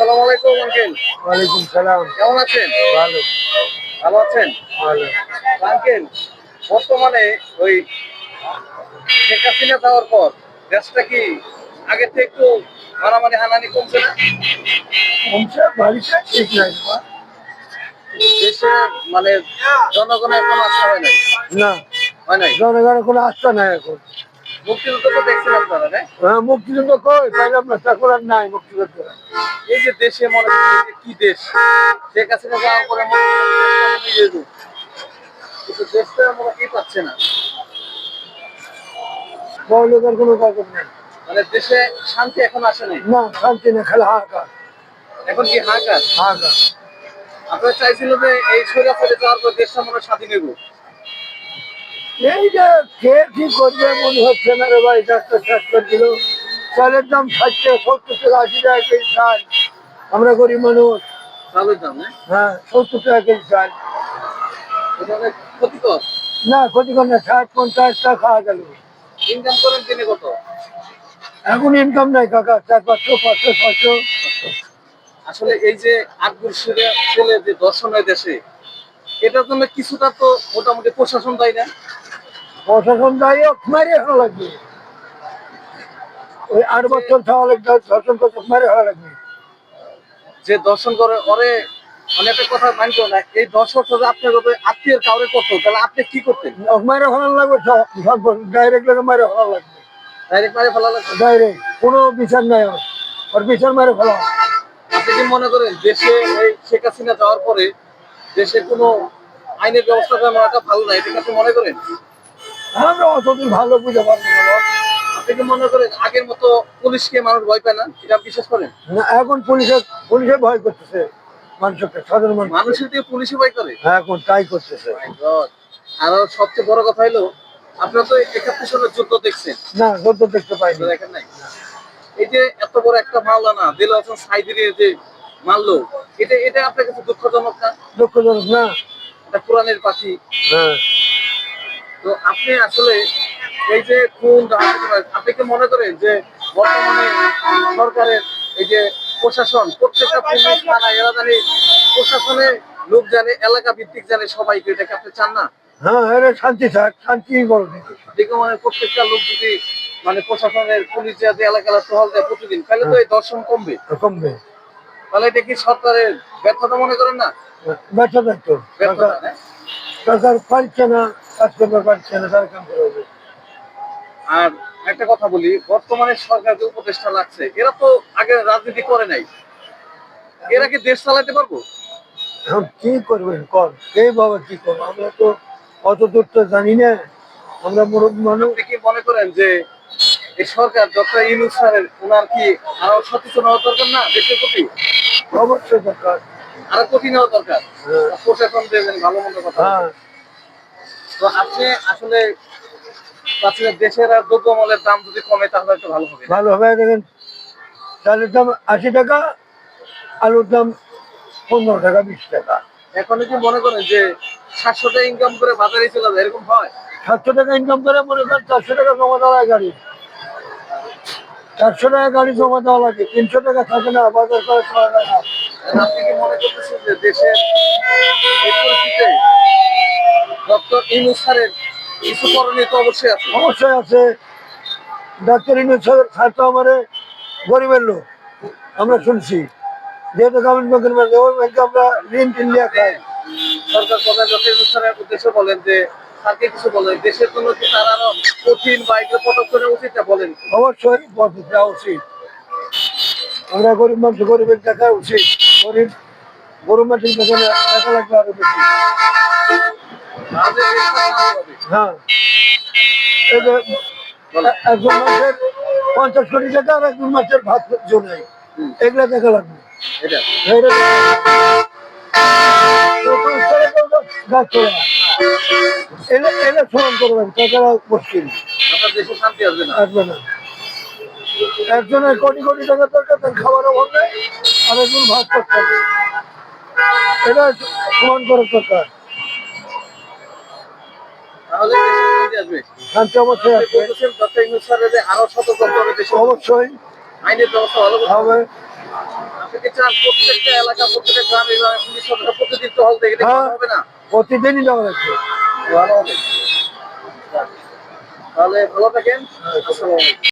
আসসালামু আলাইকুম আঙ্কেল। ওয়ালাইকুম সালাম। কেমন আছেন? ভালো। ভালো আছেন? ভালো। আঙ্কেল বর্তমানে ওই শেখ হাসিনা যাওয়ার পর দেশটা কি আগের থেকে একটু মারামারি হানানি কমছে না? কমছে বাড়িতে ঠিক নাই। দেশে মানে জনগণের এখন আস্থা হয় নাই? না। হয় নাই? জনগণের কোনো আস্থা নাই এখন। মুক্তিযুদ্ধ তো দেখছেন আপনারা না? হ্যাঁ মুক্তিযুদ্ধ কই? পাইলাম না তা নাই মুক্তিযুদ্ধ। এই যে দেশে মনে কি দেশ? শেখ হাসিনা যাওয়ার পরে মনে করেন দেশটা এরকম। কিন্তু দেশটা আমরা কি পাচ্ছে না। মৌলিকের কোনো কাগজ নেই। মানে দেশে শান্তি এখন আসে নাই? না শান্তি না খেলা হাহাকার। এখন কি হাহাকার? হাহাকার। আপনারা চাইছিল যে এই ফেলে যাওয়ার পর দেশটা মনে স্বাধীন নেব এই যে কে কি করবে মনে হচ্ছে না রে ভাই ডাক্তার করে দিল চালের দাম ষাট টাকা সত্তর টাকা আশি টাকা কেজি চাল। আমরা গরিব মানুষ। চালের দাম হ্যাঁ? হ্যাঁ সত্তর টাকা কেজি চাল। ক্ষতিকর? না ক্ষতিকর না ষাট পঞ্চাশ টাকা খাওয়া গেল। ইনকাম করেন দিনে কত? এখন ইনকাম নাই কাকা চার পাঁচশো পাঁচশো ছশো আসলে এই যে আকবর ছেলে ছেলে যে দর্শনের দেশে এটার জন্য কিছুটা তো মোটামুটি প্রশাসন দেয় না। প্রশাসন দায়ী মারে হওয়া লাগবে। ওই আট বছর খাওয়া লাগবে ধর্ষণ করতে মারে হওয়া লাগবে। যে দর্শন করে ওরে কথা মানতো না এই দর্শক যদি আপনার যদি আত্মীয়ের কাউরে করতো তাহলে আপনি কি করতেন? মারে হওয়া লাগবে ডাইরেক্ট মারে লাগবে। ডাইরেক্ট মারে ফেলা ডাইরেক্ট কোনো বিচার নাই ওর। বিচার মারে ফেলা। আপনি কি মনে করেন দেশে এই শেখ হাসিনা যাওয়ার পরে দেশে কোনো আইনের ব্যবস্থা ভালো নাই এটা আপনি মনে করেন? আমরা অতদিন ভালো বুঝে পারব না আপনি মনে করেন আগের মতো পুলিশকে মানুষ ভয় পায় না? এটা বিশ্বাস করেন? না এখন পুলিশে পুলিশে ভয় করতেছে মানুষকে সাধারণ মানুষ মানুষের দিয়ে পুলিশে ভয় করে? হ্যাঁ এখন তাই করতেছে। God! আর সবচেয়ে বড় কথা হলো আপনারা তো একাত্তর সালের যুদ্ধ দেখছেন। না যত দেখতে পাইনি। দেখেন নাই? এই যে এত বড় একটা মামলা না দিল হাসান যে মারলো এটা এটা আপনার কাছে দুঃখজনক না? দুঃখজনক না। এটা কোরআনের পাখি। হ্যাঁ। তো আপনি আসলে এই যে খুন আপনি কি মনে করেন যে বর্তমানে সরকারের এই যে প্রশাসন প্রত্যেকটা পুলিশ থানা এরা জানি প্রশাসনের লোক জানে এলাকা ভিত্তিক জানে সবাইকে এটাকে আপনি চান না? হ্যাঁ এটা শান্তি থাক শান্তি বড় দেখি মানে প্রত্যেকটা লোক যদি মানে প্রশাসনের পুলিশ যাতে এলাকা টহল দেয় প্রতিদিন তাহলে তো এই দর্শন কমবে। কমবে। তাহলে এটা কি সরকারের ব্যর্থতা মনে করেন না? ব্যর্থতা হ্যাঁ? সরকার পারছে না কাজ করতে পারছে না তার কাম করে হবে আর একটা কথা বলি বর্তমানে সরকার যে উপদেষ্টা লাগছে এরা তো আগে রাজনীতি করে নাই। এরা কি দেশ চালাতে পারব? এখন কি করবেন কর কে বাবা কি করব? আমরা তো অত দূর তো জানি না। আমরা মুরব্ব মানুষ। কি মনে করেন যে এই সরকার ডক্টর ইউনুস স্যারের ওনার কি আরও সচেতন হওয়া দরকার না দেশের প্রতি? অবশ্যই দরকার। আরও কঠিন হওয়া দরকার। প্রশাসন ভালো মন্দ কথা হ্যাঁ। তো আপনি আসলে দেশের আর দ্রব্যমূল্যের দাম যদি কমে তাহলে একটু ভালো হবে। ভালো হবে দেখেন চালের দাম আশি টাকা আলুর দাম পনেরো টাকা বিশ টাকা। এখন কি মনে করেন যে সাতশো টাকা ইনকাম করে বাজারে চলে যায় এরকম হয়? সাতশো টাকা ইনকাম করে মনে করেন চারশো টাকা জমা দেওয়া গাড়ি। চারশো টাকা গাড়ি জমা দেওয়া লাগে তিনশো টাকা থাকে না বাজার করে না। আর আপনি কি মনে করতেছেন যে দেশের এই পরিস্থিতিতে ডক্টর ইউনুস স্যারের কিছু করণীয় তো অবশ্যই আছে? অবশ্যই আছে। ডাক্তার ইনুস স্যার তো আমার গরিবের লোক আমরা শুনছি। যেহেতু গ্রামীণ ব্যাংকের ব্যাংকে ওই ব্যাংকে আমরা ঋণ টিন নিয়ে খাই। সরকার প্রধান ডক্টর ইউনুস স্যারের উদ্দেশ্যে বলেন যে তাকে কিছু বলেন। দেশের জন্য কি তার আরও কঠিন বা এগুলো পদক্ষেপ নেওয়া উচিত বলেন? অবশ্যই পথে যাওয়া উচিত। আমরা গরিব মানুষ গরিবের দেখা উচিত। গরিব গরিব মানুষের কাছে দেখা লাগবে আরও বেশি। হ্যাঁ। একজন মানুষের পঞ্চাশ কোটি টাকা আর একজন মানুষের ভাত হুম, এগুলা দেখা লাগবে। এটা? এলে এলে সমান করবেন তাছাড়া মুশকিল। না? আসবে না। একজনের কোটি কোটি টাকা দরকার তার খাবার অভাব নেই আর একজন ভাত করতে হবে। এটা সমান করার দরকার শান্তি অবশ্যই অবশ্যই। আইনের ব্যবস্থা ভালো হবে। প্রত্যেকটা এলাকা প্রত্যেকটা গ্রামে প্রতিদিন এটা হ্যাঁ। হবে না? প্রতিদিনই ভালো হবে। তাহলে ভালো থাকেন। আলাইকুম।